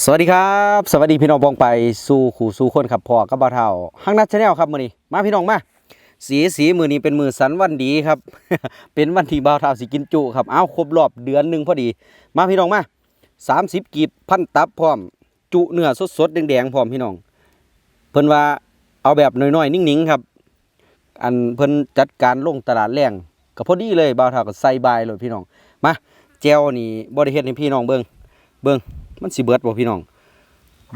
สวัสดีครับ สวัสดีพี่น้องบองไปสู่ขู่สู่คนครับพ่อกับบ่าเท่าห้างนัดชาแนลครับมือนี้มาพี่น้องมาสีสีมือนี้เป็นมือสันวันดีครับ เป็นวันที่บ่าวเท่าสิกินจุครับเอ้าครบรอบเดือนหนึ่งพอดี มาพี่น้องมา30กีบพันตับพร้อม จุเนื้อสดๆแดงๆพร้อมพี่น้อง เพิ่นว่าเอาแบบน้อยๆนิ่งๆครับ อันเพิ่นจัดการลงตลาดแรงก็พอดีเลยบ่าวเท่าก็ใส่บายเลยพี่น้องมาแจวนี่บ่ได้เฮ็ดให้พี่น้องเบิ่งเบิ่ง มันสิเบิดบ่พี่น้อง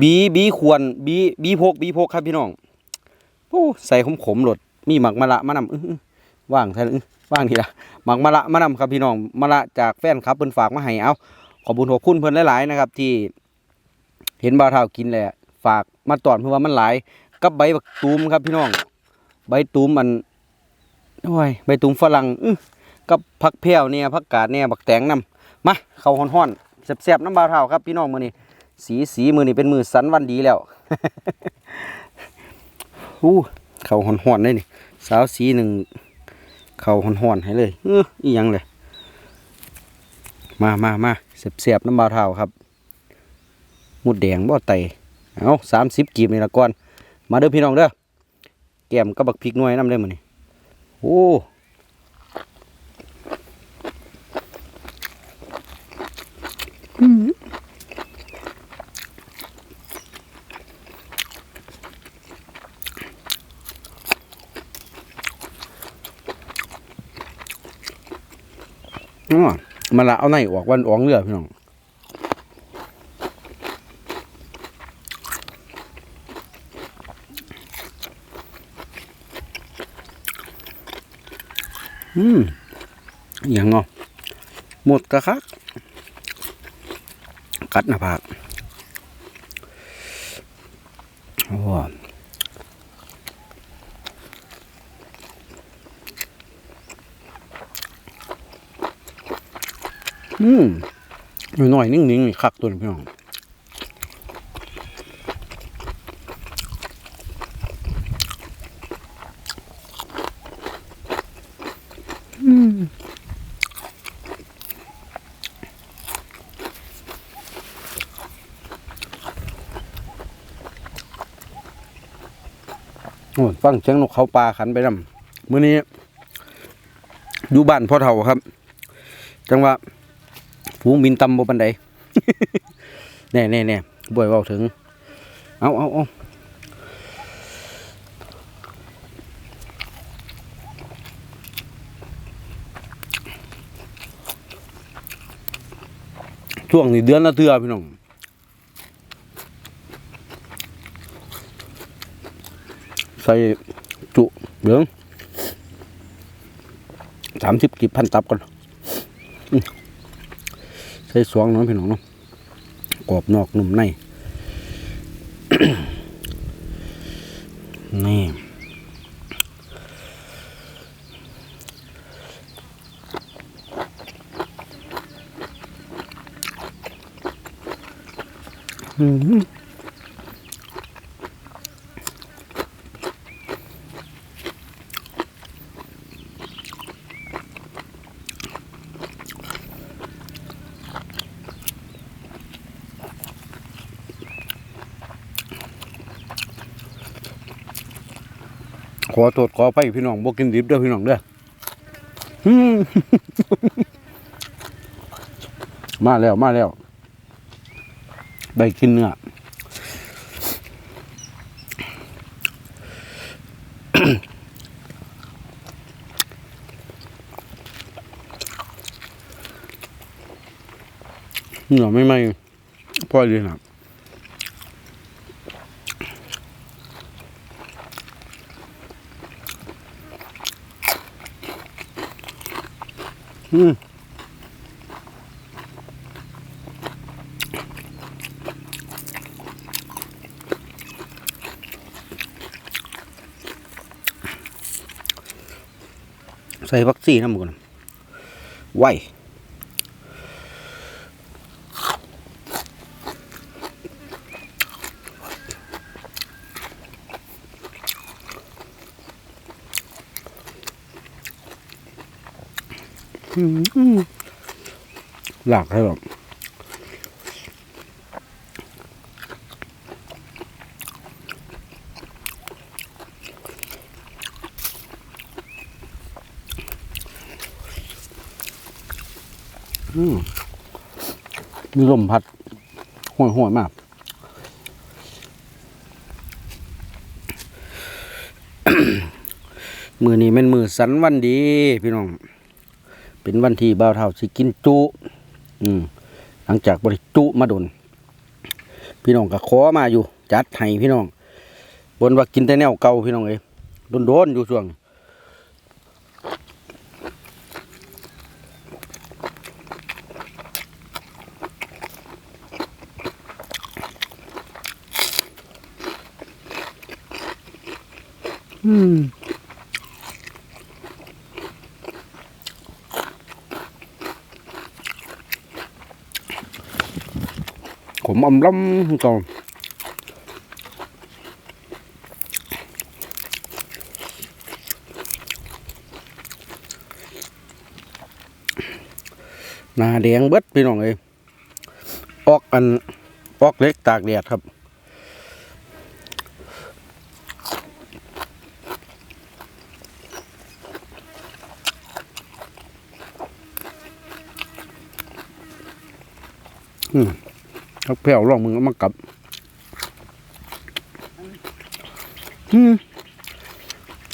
บีบีควรบีบีพกบีพกครับพี่น้องโอ้ใส่ขมขมหลดมีหมักมะละมะนำอื้อๆว่างใช่อื้อว่างทีละหมักมะละมะนำครับพี่น้องมะละจากแฟนครับเพิ่นฝากมาให้เอาขอบุญขอบคุณเพิ่นหลายๆนะครับ ที่เห็นบ่าวเท่ากินแหละฝากมาตอนเพื่อว่ามันหลายกับใบบักตูมครับพี่น้อง ใบตูมมันโอ้ยใบตูมฝรั่งกับผักแพรวเนี่ยผักกาดเนี่ยบักแตงนำมาเข้าฮ้อนๆ แซ่บๆน้ำบาเท่าครับพี่น้องมือนี้สีสีมือนี่เป็นมือสันวันดีแล้วอู้เขาหอนหอนๆเลยนี่ สาวสีหนึ่งเขาหอนหอนให้เลยเอออียังเลย มามามาเสียบเสียบน้ำบาเท้าครับมุดแดงบ่ไตเอาสามสิบกีบนี่ละก่อน มาเด้อพี่น้องเด้อแก้มกับบักพริกหน่วยน้ำได้มือนี่โอ้อ มาละเอาไหนออกวันออกเรือพี่น้องอืมอย่างเงาหมดกะคัก กัดหน้าผากโอ้ อืมหน่อยนิ่งๆนี่คักตัวพี่น้องโอ้ยฟังเสียงนกเขาปลาขันไปนำมื้อนี้อยู่บ้านพ่อเฒ่าครับ จังว่า ฝูงบินตำบ่ปันใดแน่แน่แน่บ่อยเว้าถึง เอาเอาเอาช่วงนี้เดือนละเทือพี่น้องใส่จุเหลืองสามสิบกีบพันตับก่อน ใส่สวงน้องพี่น้องเนาะกรอบนอกนุ่มในนี่อืม ขอโทษขอไปพี่น้องบ่กินดิบเด้อพี่น้องเด้อมมาแล้วมาแล้วได้กินเนื้อเนื้อไม่ไหมพอดีนะ อืมใส่วัคซีนนะมึงก่อนไว หลักให้แบบมีลมพัดห่วยห่วยมากมือนี้เป็นมือสันวันดี พี่น้อง เป็นวันที่บ่าวเท่าสิกินจุ อืม หลังจากบริจุมาดน พี่น้องก็ขอมาอยู่ จัดให้พี่น้อง บนว่ากินแต่แนวเก่าพี่น้องเอ้ยโดนๆอยู่ช่วงนี้อื มขมอมล้ำก่อนหน้าแดงเบิดพี่น้องเอ้ยออกอันออกเล็กตากแดดครับอืมักแผ่วลองมึงมากลับอืม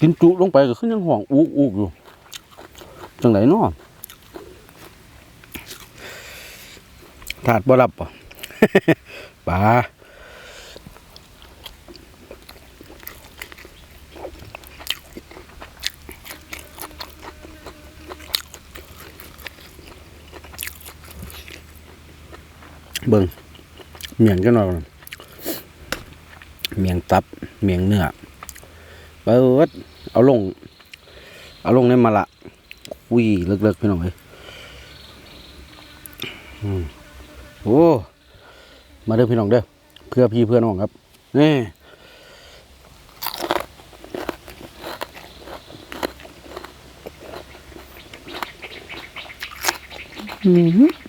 กินจุลงไปก็ขึ้นยังห่วงอูกอูกอยู่จังไหนเนาะถาดบ่รับป่ะป่าเบิ่ง เมียงกันหน่อยเมียงตับ เมียงเนื้อเปิดเอาลง เอาลงในมาละอุ้ยเลิกๆพี่น้องเลยอืมโอ้ มาเด้อพี่น้องเด้อ เพื่อพี่เพื่อน้องครับ นี่อืม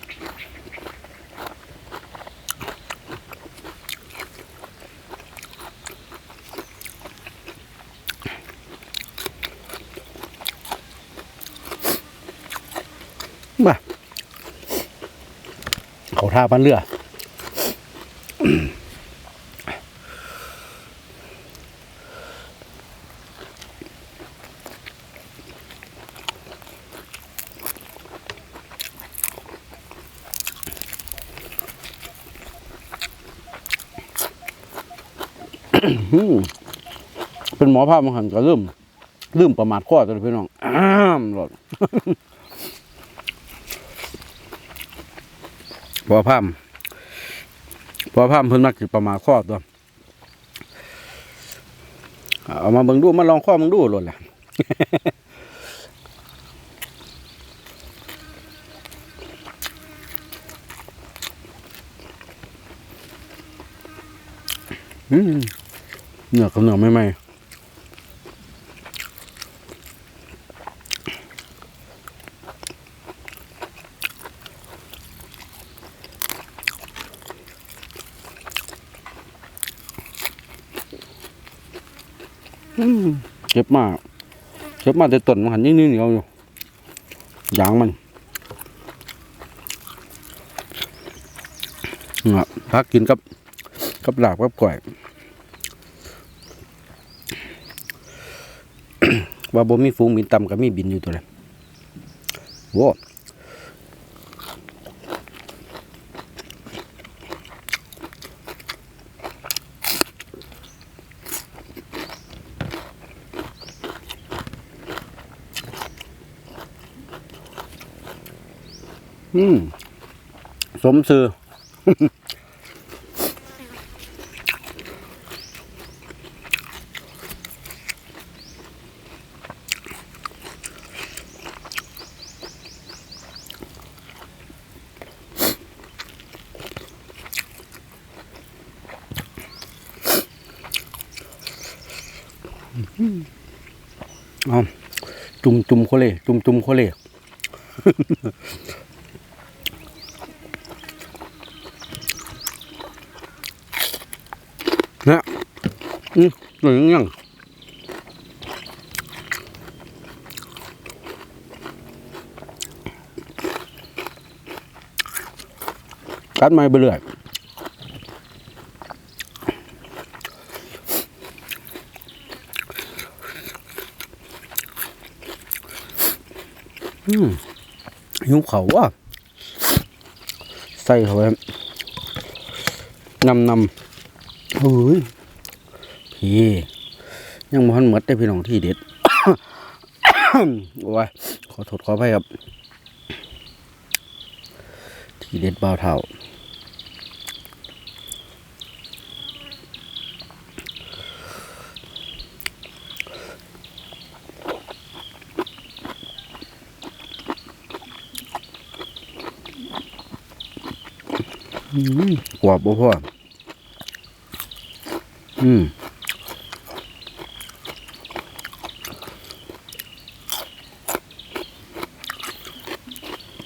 มาเขาท่าพันเรือเป็นหมอภาพมังหันก็ลืมลืมประมาทข้อตัวพี่น้องอ้ามหลอด พอพามพอพามเพิ่นมักสิประมาทข้อตัวเอามาเบิ่งดูมาลองข้อมึงดูโลดล่ะอืมเนื้อกับเนื้อไม่ไหมอืม เจ็บมากเจ็บมากแต่ต้นมันหันยิ่งเหนียวอยู่ยางมันน่ะพักกินกับกับลาบกับก่อยว่าบ่มีฟูงบินต่ำก็มีบินอยู่ตัวเลยโว้ อืมสมซื่อเอาจุ่มจุ่มโคเลจุ่มจุ่มโคเล เนี่ย อืมหนึ่งยังกัดไม้ไปเรื่อยอืมหิวเขาว่ะใส่เขาไว้นำนำเฮ้ย ยังมันหมดได้พี่น้องที่เด็ดโอ้ยขอโทษขออภัยครับ ที่เด็ดบ่าวเท่าอืมกว่าบ่พ่ออืม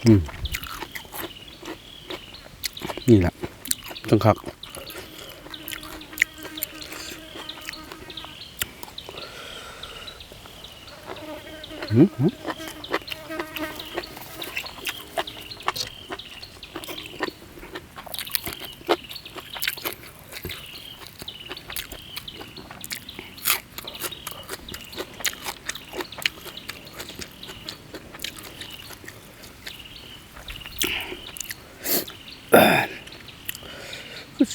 นี่แหละต้องคักอืม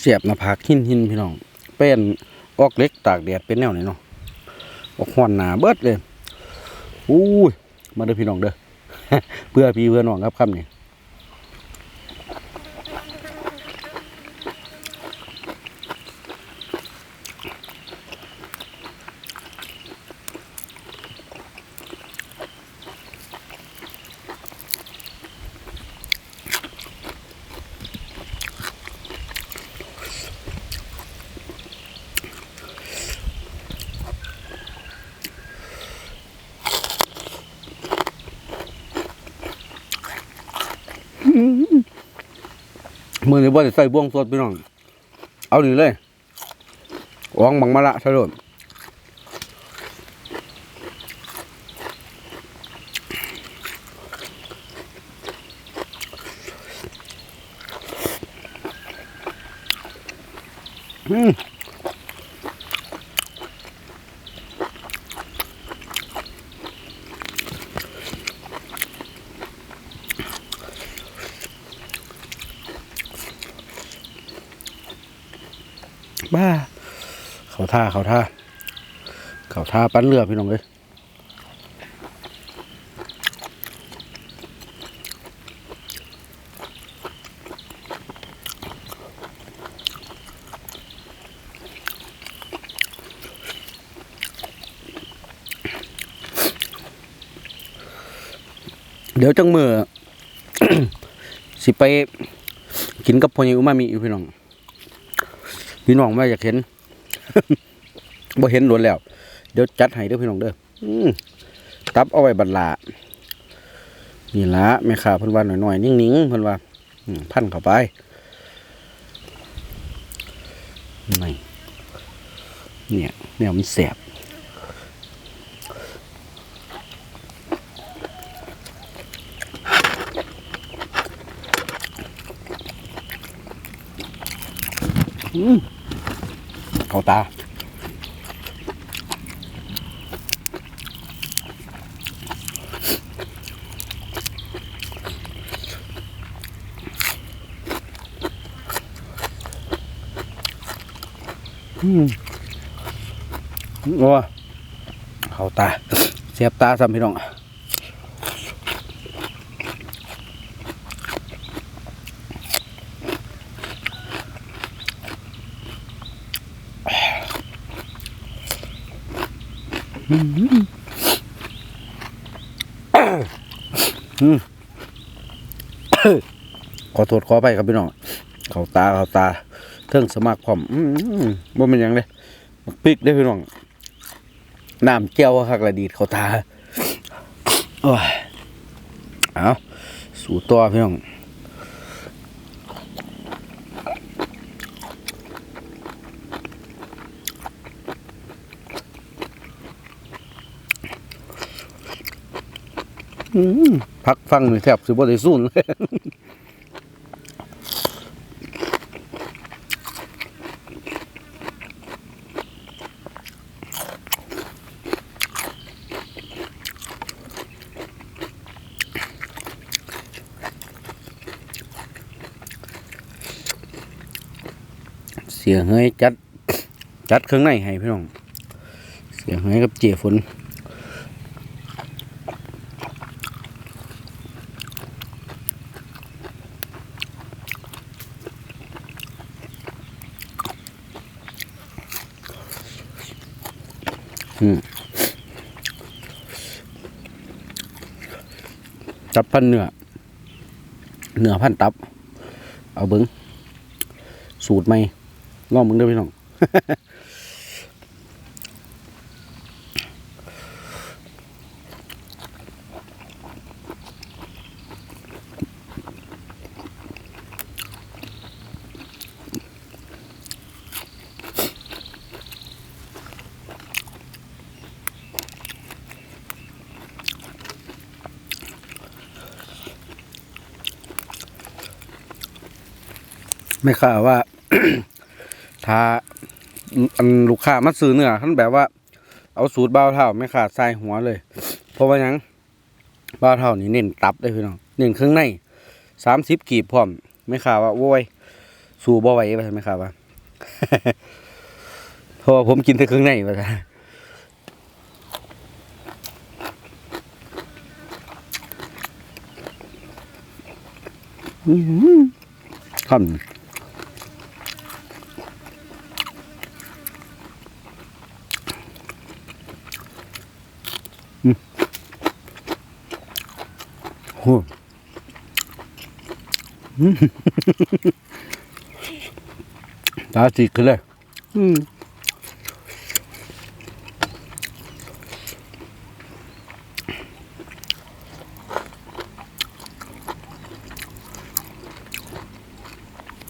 สียบหน้าผากหินหินพี่น้อง เป็นออกเล็กตากแดดเป็นแนวไหนเนาะออกหอนหนาเบิดเลยอู้ยมาเด้อพี่น้องเด้อเพื่อพี่เพื่อน้องครับคำนี้ มือนี้บ่ได้ใส่บ่วงสดพี่น้อง เอานี่เลยอองบังมะละใช่โดอืมบ้า เขา ท่าเขาท่าเขาท่าปั้นเรือพี่น้องเลยเดี๋ยวจังมือสิไปกินกับพอยังอุมามิอยู่พี่น้องพี่น้องไม่อยากเห็น บ่เห็นหลวนแล้ว เดี๋ยวจัดให้เด้อพี่น้องเด้ออืมตับเอาไว้บัดลานี่ละแม่ค้าเพิ่นว่าหน่อยๆนิ่งๆเพิ่นว่าพันเข้าไปนี่เนี่ยเนี่ยมันแสบอืมเขาตา โอ้เข้าตาเสียบตาซ้ำพี่น้องอืมขอโทษขอไปครับพี่น้อง เขาตาเขาตา เทิงสมัครพร้อมอืมบ่เป็นยังเลยบักปิกได้พี่น้องน้ำเจียวคักละดีดเขาตาโอ้ยเอาสู่ตัวพี่น้องอืมพักฟังหน่อยแทบสิบ่ได้สู้เลย สียเฮ้ยจัด จัดเครื่องในให้พี่น้อง เสียเฮ้ยกับเจฝนอืมจับพันเนื้อเนื้อพันตับ เอาเบิ้งสูตรไหม ลองมึงเด้อพี่น้องไม่ข่าว่า ถ้าอันลูกค้ามาซื้อเนื้อท่านแบบว่า เอาสูตรบ้าวเท่าไม่ขาดใส่หัวเลย เพราะว่ายังบ้าวเท่านี่เน้นตับได้พี่น้องเน้นเครื่องในสามสิบกีบพร้อมไม่ข่าว่าโว้ยสู้บ่ไหวไปไม่ข่าว่าเพราะว่าผมกินแต่เครื่องในไปคำอืม หอืมตาสีขึ้นเลยอืม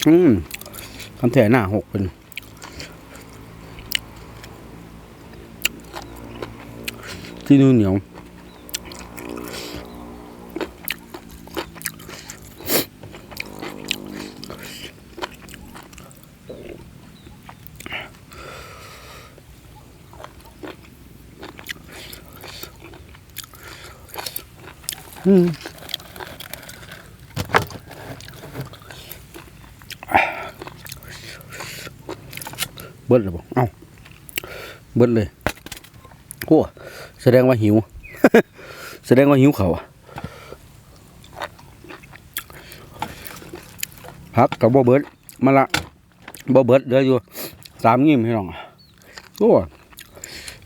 อืมคำแถหน้าหกเป็นที่นู่นเหนียว เบิดเลยบอกเอ้าเบิดเลยโอ้แสดงว่าหิว แสดงว่าหิวเขาอะพักกับบ่เบิดมาละบ่เบิดเหลืออยู่สามงิ้มพี่น้องโอ้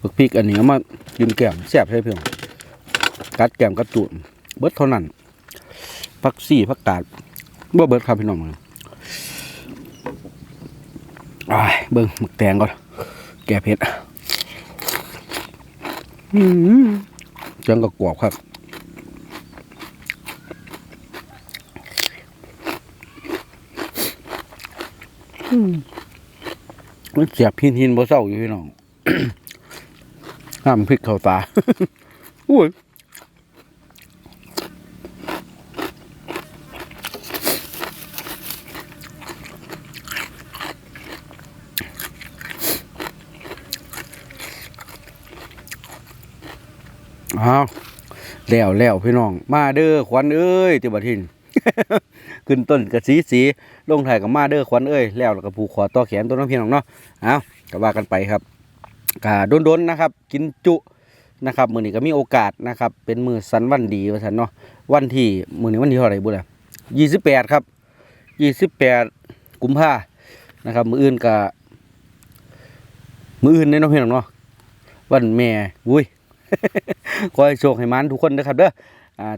บักพริกอันนี้อมากินแก้มแซ่บใช่พี่น้องกัดแก้มกัดจุด เบิดเท่านั้นพักซี่พักกาดบ่เบิดครับพี่น้องอ้ายเบิ่งหมึกแตงก่อน แก่เผ็ดอืมจังกระกรอบครับอืมมันเสียบพินหินบ่เศร้าอยู่พี่น้องห้ามพริกเข้าตาอุ้ย อ้าวแล้วแล้วพี่น้อง มาเด้อขวัญเอ้ยติบัทิน ขึ้นต้นกระสีสีลงถ่ายกับมาเด้อขวัญเอ้ยแล้วแล้วก็ผูกคอต่อแขนตัวน้องพี่น้องเนาะเอาก็ว่ากันไปครับกาโดนๆนะครับ กินจุนะครับมือนี้ก็มีโอกาสนะครับ เป็นมือสันวันดีว่าซั่นเนาะวันที่มือนี้วันที่เท่าไหร่บุล่ะ28ครับ28กุมภานะครับ มืออื่นก็มื้ออื่นเด้เนาะพี่น้องเนาะวันแม่อุ้ย ขอให้โชคให้มันทุกคนนะครับเด้อ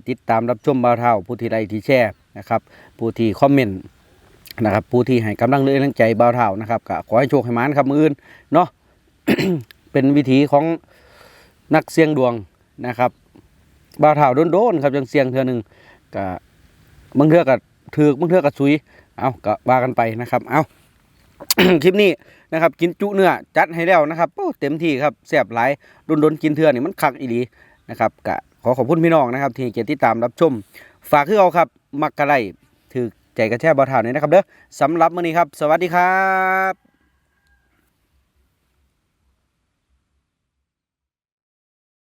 ติดตามรับชมบ่าวเท่าผู้ที่ใดที่แชร์นะครับผู้ที่คอมเมนต์นะครับผู้ที่ให้กำลังเลือกใจบ่าวเท่านะครับก็ขอให้โชคให้มันครับมืออื่นเนาะเป็นวิถีของนักเสี่ยงดวงนะครับบ่าวเท่าโดนๆครับจังเสี่ยงเทื่อหนึงก็บางเทื่อก็ถือกบางเทื่อก็ซุยเอาก็ว่ากันไปนะครับเอาคลิปนี้นะครับกินจุเนื้อจัดให้แล้วนะครับโอ้เต็มที่ครับแซ่บหลายโดนๆกินเทื่อนี่มันคักอีหลี นะครับกะขอขอบคุณพี่น้องนะครับ ที่เกียรติดตามรับชม ฝากคือเอาครับ มักกะไลถือใจกระแช่บอถาวนี้นะครับเด้อสำหรับมื้อนี้ครับ สวัสดีครับ